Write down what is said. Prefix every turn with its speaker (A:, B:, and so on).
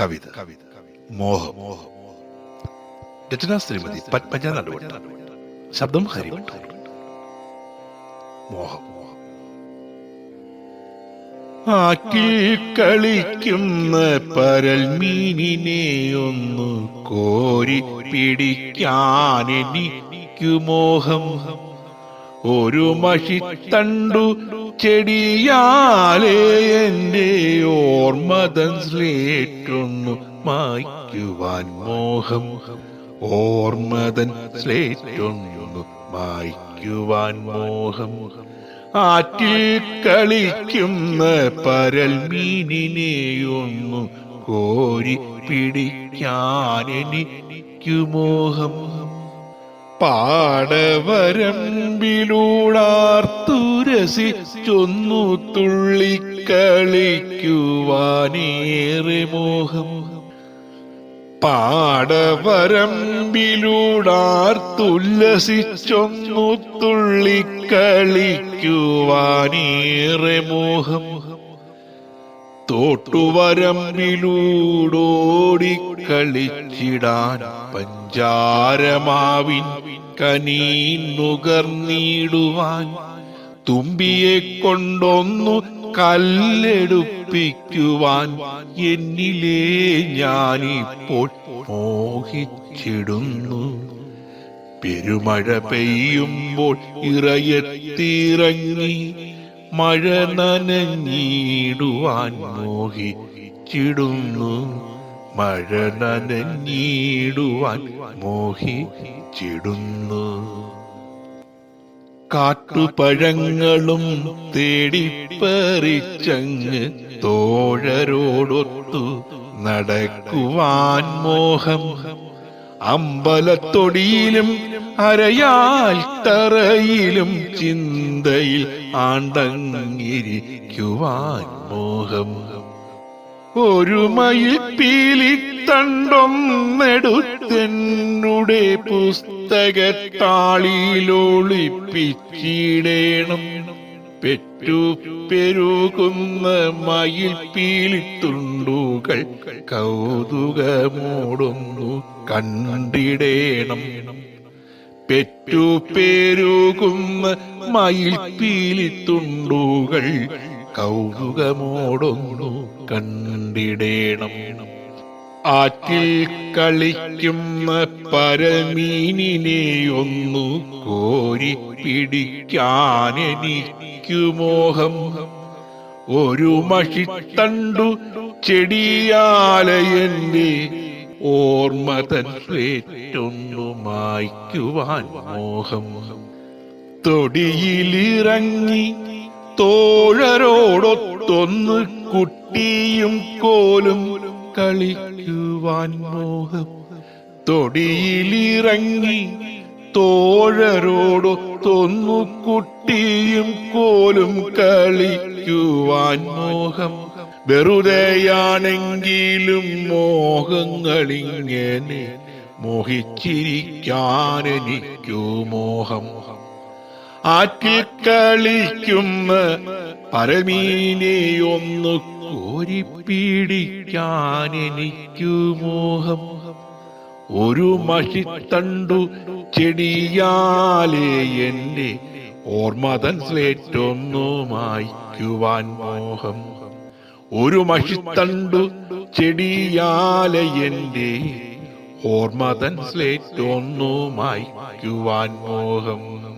A: കവിത. മോഹം. രചനാ ശ്രീമതി പത്മജ ശബ്ദം ഹരി മോഹം. ആക്കിൽ കളിക്കുന്ന പരൽ മീനിനെ ഒന്ന് കോരി പിടിക്കാൻ എനിക്ക് മോഹം. ഒരു മഷിത്തണ്ടു ചെടിയാലേ എന്റെ ഓർമ്മതൻ സ്ലേറ്റൊന്നു മായ്ക്കുവാൻ മോഹം. ഓർമ്മതൻ സ്ലേറ്റൊന്നു മായ്ക്കുവാൻ മോഹം. ആറ്റിൽ കളിക്കുന്ന പരൽ മീനിനെയൊന്നു കോരി പിടിക്കാനെനിക്കു മോഹം. പാടവരമ്പിലൂടാർത്തുരസിച്ചൊന്നു തുള്ളിക്കളിക്കുവാനേറെ മോഹം. പാടവരമ്പിലൂടാർത്തുല്ലസിച്ചൊന്നു തുള്ളിക്കളിക്കുവാനേറെ മോഹം. തോട്ടുവരമ്പിലൂടോടി കളിച്ചിടാൻ പഞ്ചാരമാവിൻ കനീൻ നുകർന്നിടുവാൻ തുമ്പിയെ കൊണ്ടൊന്നു കല്ലെടുപ്പിക്കുവാൻ എന്നിലേ ഞാനിപ്പോൾ മോഹിച്ചിടുന്നു. പെരുമഴ പെയ്യുമ്പോൾ ഇറയത്തിറങ്ങി മഴ നനഞ്ഞിടുവാൻ മോഹിച്ചിടുന്നു. മഴ നനഞ്ഞിടുവാൻ മോഹിച്ചിടുന്നു. കാട്ടുപഴങ്ങളും തേടിപ്പറിച്ചങ്ങ് തോഴരോടൊത്തു നടക്കുവാൻ മോഹം അമ്പലത്തൊടിയിലും അരയാൽ തറയിലും ചിന്തയിൽ ആണ്ടങ്ങിരിക്കുവാൻ മോഹം. ഒരു മയിൽ പീലിത്തണ്ടൊന്നെടുത്തെന്നുടെ പുസ്തകത്താളിലൊളിപ്പിച്ചിടേണം പെറ്റു പെരുകുന്ന മയിൽ പീലിത്തുണ്ടുകൾ കൗതുകമൂടുന്നു കണ്ടിടേണം. പെറ്റു പെരുകുന്ന മയിൽ പീലിത്തുണ്ടുകൾ കൗതുകമോടൊന്നു കണ്ടിടേണം. ആറ്റിൽ കളിക്കുന്ന പരമീനിനെ ഒന്നു കോരി പിടിക്കാൻ എനിക്കു മോഹം ഒരു മഷിത്തണ്ടു ചെടിയാലയന്റെ ഓർമ്മ തൻ മായ്ക്കുവാൻ മോഹം. തൊടിയിലിറങ്ങി തോഴരോടൊത്തൊന്ന് കുട്ടിയും കോലും കളിക്കുവാൻ മോഹം. തൊടിയിലിറങ്ങി തോഴരോടൊത്തൊന്നു കുട്ടിയും കോലും കളിക്കുവാൻ മോഹം. വെറുതെയാണെങ്കിലും മോഹങ്ങളിങ്ങനെ മോഹിച്ചിരിക്കാൻ എനിക്കു മോഹം. ആറ്റിൽ കളിക്കും പരമീനെ ഒന്ന് കോരിപ്പീടിക്കാൻ എനിക്കു മോഹം. ഒരു മഷിത്തണ്ടു ചെടിയാലേ എന്റെ ഓർമ്മതൻ സ്ലേറ്റൊന്നു മായ്ക്കുവാൻ മോഹം. ഒരു മഷിത്തണ്ടു ചെടിയാലെ എന്റെ ഓർമ്മതൻ സ്ലേറ്റൊന്നു മായ്ക്കുവാൻ മോഹം.